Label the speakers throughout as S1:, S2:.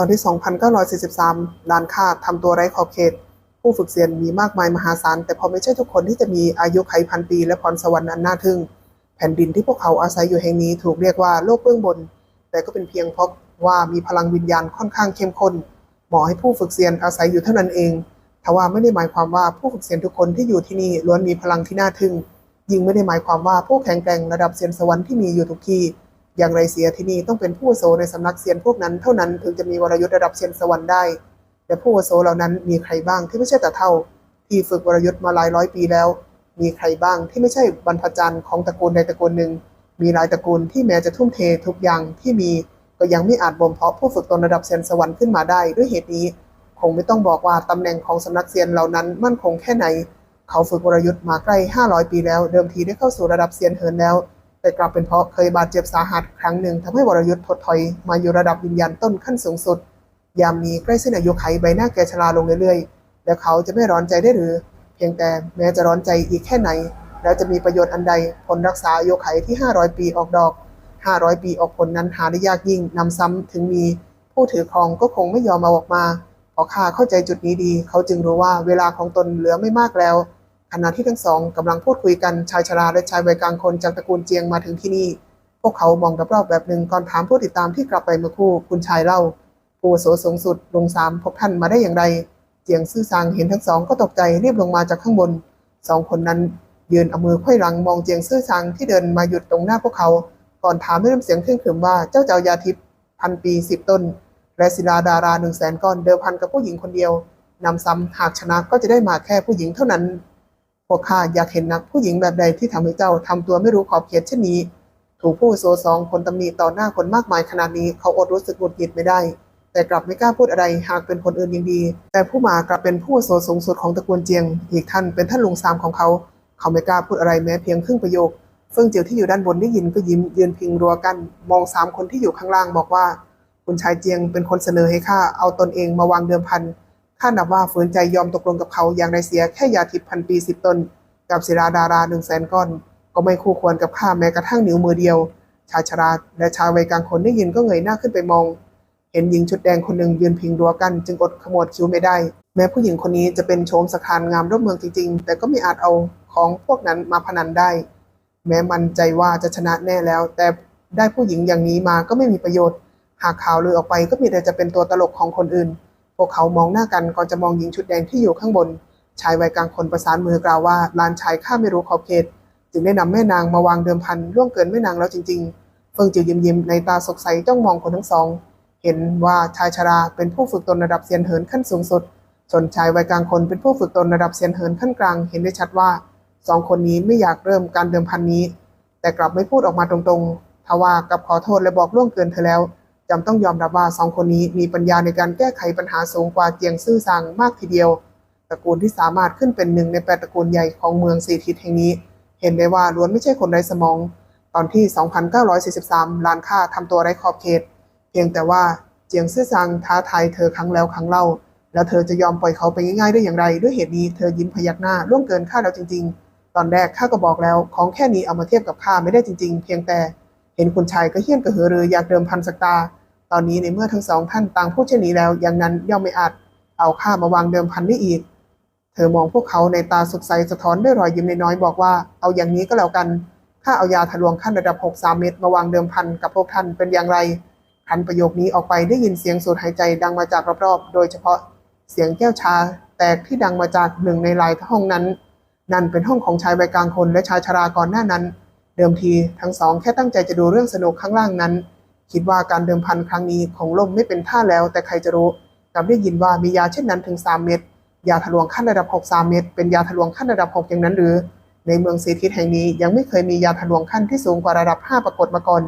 S1: ตอนที่ 2,943ล้านค่าทำตัวไร้ขอบเขต ผู้ฝึกเซียนมีมากมายมหาศาล แต่พอไม่ใช่ทุกคนที่จะมีอายุไขพันปี และพรสวรรค์อันน่าทึ่ง แผ่นดินที่พวกเขาอาศัยอยู่แห่งนี้ถูกเรียกว่าโลกเบื้องบน แต่ก็เป็นเพียงเพราะว่ามีพลังวิญญาณค่อนข้างเข้มข้นเหมาะให้ผู้ฝึกเซียนอาศัยอยู่เท่านั้นเองทว่าไม่ได้หมายความว่าผู้ฝึกเซียนทุกคนที่อยู่ที่นี่ล้วนมีพลังที่น่าทึ่ง ยิ่งไม่ได้หมายความว่าผู้แข็งแกร่งระดับเซียนสวรรค์ที่มีอยู่ทุกที่ อย่างไรเสียที่นี่ต้องเป็นผู้อาโสในสำนักเซียนพวกนั้นเท่านั้นถึงจะมีวรยุทธ์ระดับเซียนสวรรค์ได้และผู้อาโสเหล่านั้นมีใครบ้างที่ไม่ใช่แต่เท่า ที่ฝึกวรยุทธ์มาหลายร้อยปีแล้ว มีใครบ้างที่ไม่ใช่บรรพจารย์ของตระกูลใดตระกูลหนึ่ง มีหลายตระกูลที่แม้จะทุ่มเททุกอย่างที่มีก็ยังไม่อาจบ่มเพาะผู้ฝึกตนระดับเซียนสวรรค์ขึ้นมาได้ด้วยเหตุนี้คงไม่ต้องบอกว่าตำแหน่งของสำนักเซียนเหล่านั้นมั่นคงแค่ไหน เขาฝึกวรยุทธ์มาใกล้ 500 ปีแล้ว เดิมทีได้เข้าสู่ระดับเซียนเหินแล้ว แต่กลับเป็นเพราะเคยบาดเจ็บสาหัสครั้งหนึ่งทำให้วรยุทธ์ถดถอยมาอยู่ระดับวิญญาณต้นขั้นสูงสุด ยามนี้ใกล้สิ้นอายุไขใบหน้าแกชราลงเรื่อยๆ และเขาจะไม่ร้อนใจได้หรือ เพียงแต่แม้จะร้อนใจอีกแค่ไหน แล้วจะมีประโยชน์อันใดผลรักษาอายุไขที่ 500 ปีออกดอก 500 ปีออกผลนั้นหาได้ยากยิ่งนำซ้ำถึงมี ผู้ถือครองก็คงไม่ยอมมาออกมาพราะข้าเข้าใจจุดนี้ดี เขาจึงรู้ว่าเวลาของตนเหลือไม่มากแล้ว ขณะที่ทั้งสองกำลังพูดคุยกันชายชราและชายวัยกลางคนจากตระกูลเจียงมาถึงที่นี่ พวกเขามองรอบๆแบบหนึ่งก่อนถามผู้ติดตามที่กลับไปเมื่อครู่คุณชายเล่าผู้โสสูงสุดลงสามพบท่านมาได้อย่างไร เจียงซื่อซางเห็นทั้งสองก็ตกใจรีบลงมาจากข้างบนสองคนนั้นยืนเอามือไขว้หลังมองเจียงซื่อซางที่เดินมาหยุดตรงหน้าพวกเขา ก่อนถามด้วยน้ำเสียงเคร่งขรึมว่าเจ้าเจ้ายาทิพย์พันปีสิบต้น และศิลาดาราหนึ่งแสนก้อนเดิมพันกับผู้หญิงคนเดียวนำซ้ำหากชนะก็จะได้มาแค่ผู้หญิงเท่านั้น พวกข้าอยากเห็นนักผู้หญิงแบบใดที่ทำให้เจ้าทำตัวไม่รู้ขอบเขตเช่นนี้ ถูกผู้โซสองคนตำหนิต่อหน้าคนมากมายขนาดนี้เขาอดรู้สึกหงุดหงิดไม่ได้ แต่กลับไม่กล้าพูดอะไรหากเป็นคนอื่นยังดี แต่ผู้มากลับเป็นผู้โสสูงสุดของตระกูลเจียง อีกท่านเป็นท่านลุงซามของเขา เขาไม่กล้าพูดอะไรแม้เพียงครึ่งประโยคเฟิงเจียวที่อยู่ด้านบนได้ยินก็ยิ้มยืนพิงรั้วกัน มองสามคนที่อยู่ข้างล่างบอกว่า คุณชายเจียงเป็นคนเสนอให้ข้าเอาตนเองมาวางเดิมพัน ข้านับว่าฝืนใจยอมตกลงกับเขาอย่างไรเสียแค่ยาทิพย์พันปีสิบตน กับศิลาดาราหนึ่งแสนก้อน ก็ไม่คู่ควรกับข้าแม้กระทั่งนิ้วมือเดียว ชายชราและชายวัยกลางคนได้ยินก็เงยหน้าขึ้นไปมอง เห็นหญิงชุดแดงคนหนึ่งยืนพิงรั้วกัน จึงอดขมวดคิ้วไม่ได้ แม้ผู้หญิงคนนี้จะเป็นโฉมสถานงามรอบเมืองจริง ๆ แต่ก็ไม่อาจเอาของพวกนั้นมาพนันได้ แม้มันใจว่าจะชนะแน่แล้ว แต่ได้ผู้หญิงอย่างนี้มาก็ไม่มีประโยชน์ หากข่าวลือออกไปก็มีแต่จะเป็นตัวตลกของคนอื่น พวกเขามองหน้ากันก่อนจะมองหญิงชุดแดงที่อยู่ข้างบน ชายวัยกลางคนประสานมือกล่าวว่าลานชายข้าไม่รู้ขอบเขต จึงได้นำแม่นางมาวางเดิมพันล่วงเกินแม่นางแล้วจริง ๆ เฟิงจิวยิ้มยิ้มในตาสดใสจ้องมองคนทั้งสอง เห็นว่าชายชราเป็นผู้ฝึกตนระดับเซียนเหินขั้นสูงสุดส่วนชายวัยกลางคนเป็นผู้ฝึกตนระดับเซียนเหินขั้นกลางเห็นได้ชัดว่าสองคนนี้ไม่อยากเริ่มการเดิมพันนี้ แต่กลับไม่พูดออกมาตรงๆทว่ากับขอโทษและบอกล่วงเกินเธอแล้ว จำต้องยอมรับว่าสองคนนี้มีปัญญาในการแก้ไขปัญหาสูงกว่าเจียงซื่อซางมากทีเดียว ตระกูลที่สามารถขึ้นเป็นหนึ่งในแปดตระกูลใหญ่ของเมืองสีทิศแห่งนี้ เห็นได้ว่าล้วนไม่ใช่คนไร้สมอง ตอนที่ 2,943 ล้านค่าทำตัวไร้ขอบเขต เพียงแต่ว่าเจียงซื่อซางท้าทายเธอครั้งแล้วครั้งเล่า แล้วเธอจะยอมปล่อยเขาไปง่ายๆได้อย่างไร ด้วยเหตุนี้เธอยิ้มพยักหน้าล่วงเกินข้าแล้วจริง ๆ ตอนแรกข้าก็บอกแล้ว ของแค่นี้เอามาเทียบกับข้าไม่ได้จริง ๆ เพียงแต่ เห็นคุณชายก็เฮี้ยนกระหือรืออยากเดิมพันสักตา ตอนนี้ในเมื่อทั้งสองท่านต่างพูดเช่นนี้แล้วอย่างนั้นย่อมไม่อาจเอาข้ามาวางเดิมพันได้อีก เธอมองพวกเขาในตาสดใสสะท้อนด้วยรอยยิ้มน้อยๆบอกว่าเอาอย่างนี้ก็แล้วกันข้าเอายาทะลวงขั้นระดับ6 3เม็ดมาวางเดิมพันกับพวกท่านเป็นอย่างไรคันประโยคนี้ออกไปได้ยินเสียงสูดหายใจดังมาจากรอบๆ โดยเฉพาะเสียงแก้วชาแตกที่ดังมาจากหนึ่งในหลายห้องนั้น นั่นเป็นห้องของชายวัยกลางคนและชายชราก่อนหน้านั้น เดิมทีทั้งสองแค่ตั้งใจจะดูเรื่องสนุกข้างล่างนั้น คิดว่าการเดิมพันครั้งนี้ของล่มไม่เป็นท่าแล้ว แต่ใครจะรู้กลับได้ยินว่ามียาเช่นนั้นถึง 3 เม็ดยาทะลวงขั้นระดับ 6 3 เม็ดเป็นยาทะลวงขั้นระดับ 6 อย่างนั้นหรือ ในเมืองสีทิศแห่งนี้ยังไม่เคยมียาทะลวงขั้นที่สูงกว่าระดับ 5 ปรากฏมาก่อน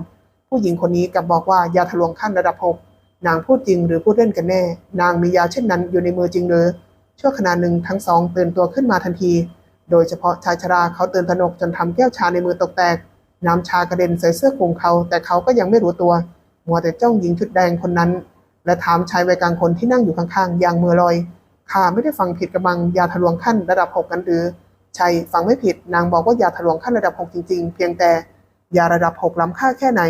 S1: ผู้หญิงคนนี้กลับบอกว่ายาทะลวงขั้นระดับ 6 นางพูดจริงหรือพูดเล่นกันแน่ นางมียาเช่นนั้นอยู่ในมือจริงหรือชั่วขณะหนึ่งทั้งสองตื่นตัวขึ้นมาทันที โดยเฉพาะชายชราเขาตื่นตระหนกจนทำแก้วชาในมือตกแตก น้ำชากระเด็นใส่เสื้อคลุมเขา แต่เขาก็ยังไม่รู้ตัว มัวแต่จ้องหญิงชุดแดงคนนั้น และถามชายวัยกลางคนที่นั่งอยู่ข้างๆอย่างมือลอยข้าไม่ได้ฟังผิดกระมังยาทะลวงขั้นระดับหกกันหรือใช่ฟังไม่ผิดนางบอกว่ายาทะลวงขั้นระดับหกจริง ๆ เพียงแต่ยาระดับหกล้ำค่าแค่ไหน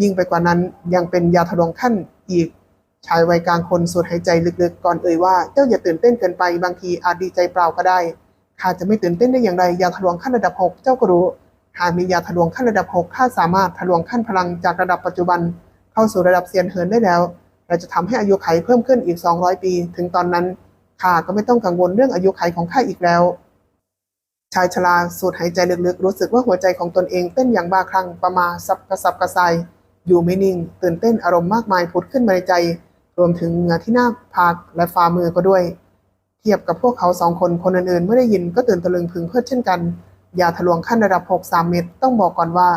S1: ยิ่งไปกว่านั้นยังเป็นยาทะลวงขั้นอีกชายวัยกลางคนสูดหายใจลึกๆ ก่อนเอ่ยว่าเจ้าอย่าตื่นเต้นเกินไปบางทีอาจดีใจเปล่าก็ได้ข้าจะไม่ตื่นเต้นได้อย่างไรยาทะลวงขั้นระดับหกเจ้าก็รู้ หากมียาทะลวงขั้นระดับหกข้าสามารถทะลวงขั้นพลังจากระดับปัจจุบัน เข้าสู่ระดับเซียนเหินได้แล้วเราจะทำให้อายุไขเพิ่มขึ้นอีก 200 ปี ถึงตอนนั้นข้าก็ไม่ต้องกังวลเรื่องอายุไขของข้าอีกแล้ว ชายชราสูดหายใจลึกๆ รู้สึกว่าหัวใจของตนเองเต้นอย่างบ้าคลั่งประมาสับกระสับกระส่ายอยู่ไม่นิ่ง ตื่นเต้นอารมณ์มากมายผุดขึ้นมาในใจ รวมถึงเหงื่อที่หน้าผากและฝ่ามือก็ด้วย เทียบกับพวกเขาสองคนคนอื่นๆเมื่อได้ยินก็ตื่นตะลึงพึงเพริดเช่นกัน ยาทะลวงขั้นระดับ 6 3 เม็ดต้องบอกก่อนว่า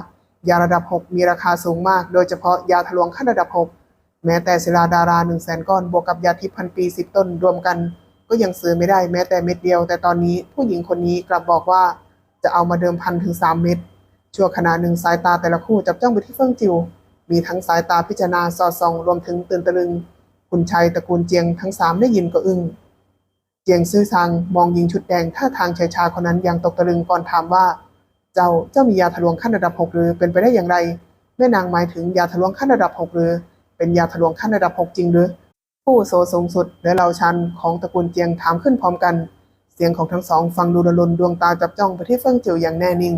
S1: ยาระดับ 6 มีราคาสูงมาก โดยเฉพาะยาทะลวงขั้นระดับ 6 แม้แต่ศิลาดารา1 0 0 0 0แสนก้อนบวกกับยาทิพย์พันปี 10 ต้นรวมกัน ก็ยังซื้อไม่ได้แม้แต่เม็ดเดียว แต่ตอนนี้ผู้หญิงคนนี้กลับบอกว่าจะเอามาเดิมพันถึง 3 เม็ดชั่วขณะหนึ่งสายตาแต่ละคู่จับจ้องไปที่เฟื่องจิว มีทั้งสายตาพิจารณาสอดส่อง รวมถึงตื่นตะลึง คุณชัยตระกูลเจียงทั้งสามได้ยินก็อึ้ง เจียงซื่อซางมองหญิงชุดแดงท่าทางชายชาคนนั้นอย่างตกตะลึงก่อนถามว่า เจ้าเจ้ามียาทะลวงขั้นระดับหกหรือเป็นไปได้อย่างไร แม่นางหมายถึงยาทะลวงขั้นระดับหกหรือ เป็นยาทะลวงขั้นระดับหกจริงหรือ ผู้โสสูงสุดและเหล่าชันของตระกูลเจียงถามขึ้นพร้อมกัน เสียงของทั้งสองฟังดูระลนดวงตาจับจ้องไปที่เฟิ่งจิวอย่างแน่นิ่ง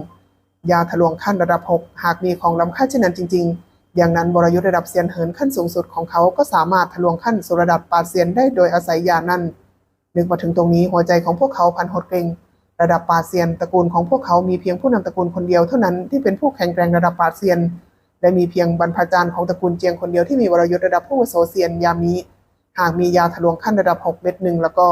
S1: ยาทะลวงขั้นระดับหกหากมีของล้ำค่าเช่นนั้นจริง ๆอย่างนั้นบรยุทธ์ระดับเซียนเหินขั้นสูงสุดของเขาก็สามารถทะลวงขั้นสู่ระดับปาเซียนได้โดยอาศัยยานั้น นึกมาถึงตรงนี้หัวใจของพวกเขาพันหดเกรงระดับปาเซียนตระกูลของพวกเขามีเพียงผู้นำตระกูลคนเดียวเท่านั้นที่เป็นผู้แข็งแกร่งระดับปาเซียน และมีเพียงบรรพจารย์ของตระกูลเจียงคนเดียวที่มีวรยุทธ์ระดับผู้วโสเซียนยามนี้ หากมียาทะลวงขั้นระดับ 6 เม็ดหนึ่งแล้วก็